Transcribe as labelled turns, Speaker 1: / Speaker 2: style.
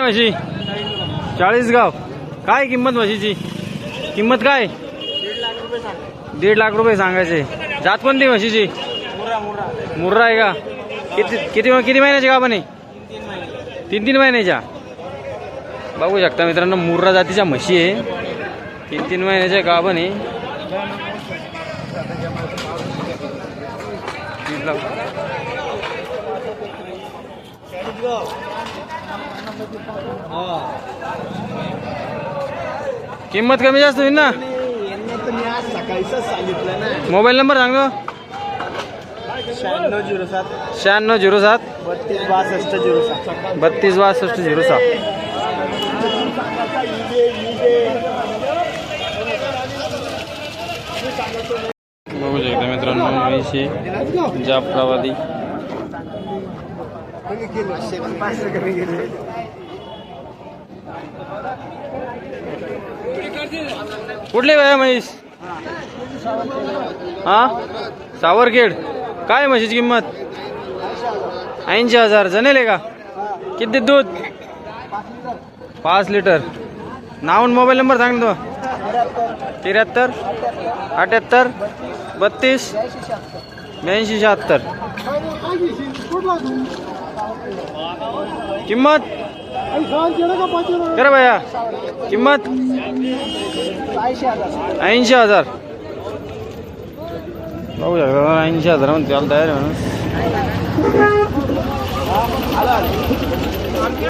Speaker 1: आहे म्हशी? चाळीस गाव काय किंमत म्हशीची? किंमत काय? दीड लाख रुपये सांगायचे. जात कोणती म्हशीची? मुर्रा आहे का? किती किती किती महिन्याची का पण तीन तीन महिन्याच्या. बघू शकता मित्रांनो मुर्रा जातीच्या म्हशी आहे. तीन तीन महिन्याच्या गाभण आहे किंमत कमी जास्त होईल ना? मोबाईल नंबर सांगतो
Speaker 2: शहाण्णव झिरो सात.
Speaker 1: शहाण्णव झिरो सात.
Speaker 2: बत्तीस बासष्ट झिरो सात.
Speaker 1: बत्तीस बासष्ट झिरो सात. बघू शकता मित्रांनो ऐंशी.
Speaker 2: गेले
Speaker 1: कुठले काय म्हैस हा? सावरखेड. काय म्हशीची किंमत? ऐंशी हजार. जनेल का? किती दूध? पाच लिटर. नाव मोबाईल नंबर सांग तो. त्र्याहत्तर अठ्याहत्तर बत्तीस ब्याऐंशी शहात्तर. किंमत? करा भैया। किंमत? ऐंशी हजार। बघू हजार म्हणते तयार